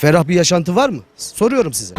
Ferah bir yaşantı var mı? Soruyorum size.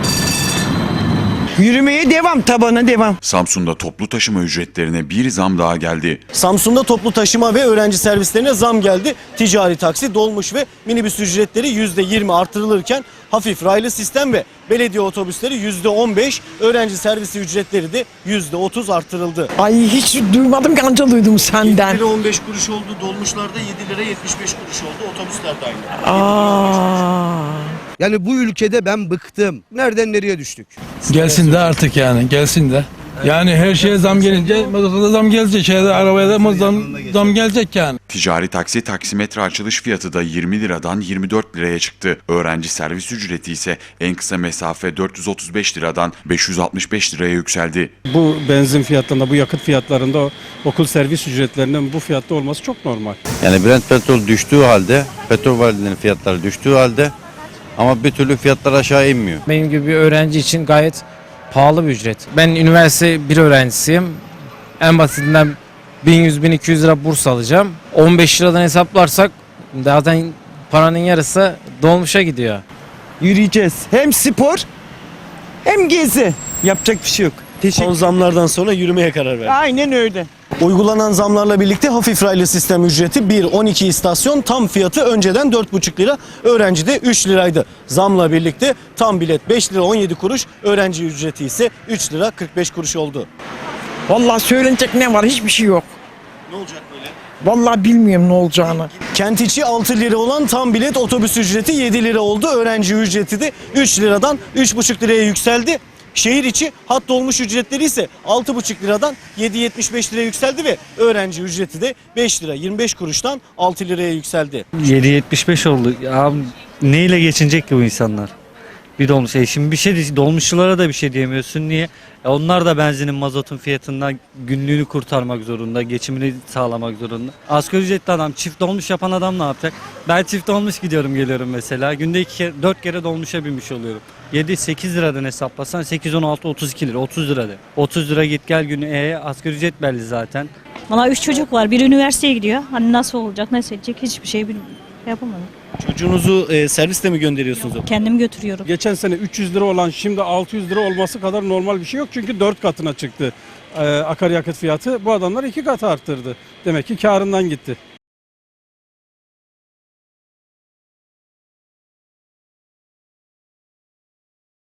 Yürümeye devam, tabana devam. Samsun'da toplu taşıma ücretlerine bir zam daha geldi. Samsun'da toplu taşıma ve öğrenci servislerine zam geldi. Ticari taksi, dolmuş ve minibüs ücretleri %20 artırılırken hafif raylı sistem ve belediye otobüsleri %15, öğrenci servisi ücretleri de %30 artırıldı. Ay hiç duymadım ki anca duydum 7 senden. lira 15 kuruş oldu, dolmuşlarda 7 lira 75 kuruş oldu, otobüsler de aynı. Aa. Yani bu ülkede ben bıktım. Nereden nereye düştük? Gelsin de artık yani gelsin de. Yani her şeye zam gelince mazota zam gelecek. Şeyde arabaya da zam, zam gelecek yani. Ticari taksi taksimetre açılış fiyatı da 20 liradan 24 liraya çıktı. Öğrenci servis ücreti ise en kısa mesafe 435 liradan 565 liraya yükseldi. Bu benzin fiyatlarında, bu yakıt fiyatlarında o okul servis ücretlerinin bu fiyatta olması çok normal. Yani Brent petrol düştüğü halde, petrol varillerinin fiyatları düştüğü halde ama bir türlü fiyatlar aşağı inmiyor. Benim gibi bir öğrenci için gayet pahalı bir ücret. Ben üniversite bir öğrencisiyim. En basitinden 1100-1200 lira burs alacağım. 15 liradan hesaplarsak zaten paranın yarısı dolmuşa gidiyor. Yürüyeceğiz. Hem spor hem gezi. Yapacak bir şey yok. Son zamlardan sonra yürümeye karar verdi. Aynen öyle. Uygulanan zamlarla birlikte hafif raylı sistem ücreti 1-12 istasyon tam fiyatı önceden 4,5 lira, öğrencide 3 liraydı. Zamla birlikte tam bilet 5 lira 17 kuruş, öğrenci ücreti ise 3 lira 45 kuruş oldu. Vallahi söylenecek ne var hiçbir şey yok. Ne olacak böyle? Vallahi bilmiyorum ne olacağını. Kent içi 6 lira olan tam bilet otobüs ücreti 7 lira oldu. Öğrenci ücreti de 3 liradan 3,5 liraya yükseldi. Şehir içi hat dolmuş ücretleri ise 6,5 liradan 7,75 liraya yükseldi ve öğrenci ücreti de 5 lira 25 kuruştan 6 liraya yükseldi. 7.75 oldu. Ya neyle geçinecek ki bu insanlar? Bir dolmuş. E şimdi bir şey de- dolmuşçulara da bir şey diyemiyorsun. Niye? E onlar da benzinin mazotun fiyatından günlüğünü kurtarmak zorunda. Geçimini sağlamak zorunda. Asgari ücretli adam çift dolmuş yapan adam ne yapacak? Ben çift dolmuş gidiyorum geliyorum mesela. Günde iki kere, dört kere dolmuşa binmiş oluyorum. 7-8 liradan hesaplasan 8-16 32 lira 30 lira de. 30 lira git gel günü e asgari ücret belli zaten. Valla üç çocuk var. Biri üniversiteye gidiyor. Hani nasıl olacak, nasıl edecek hiçbir şey bilmiyorum. Yapamadım. Çocuğunuzu e, serviste mi gönderiyorsunuz? Kendim götürüyorum. Geçen sene 300 lira olan şimdi 600 lira olması kadar normal bir şey yok. Çünkü 4 katına çıktı e, akaryakıt fiyatı. Bu adamlar 2 kat arttırdı. Demek ki karından gitti.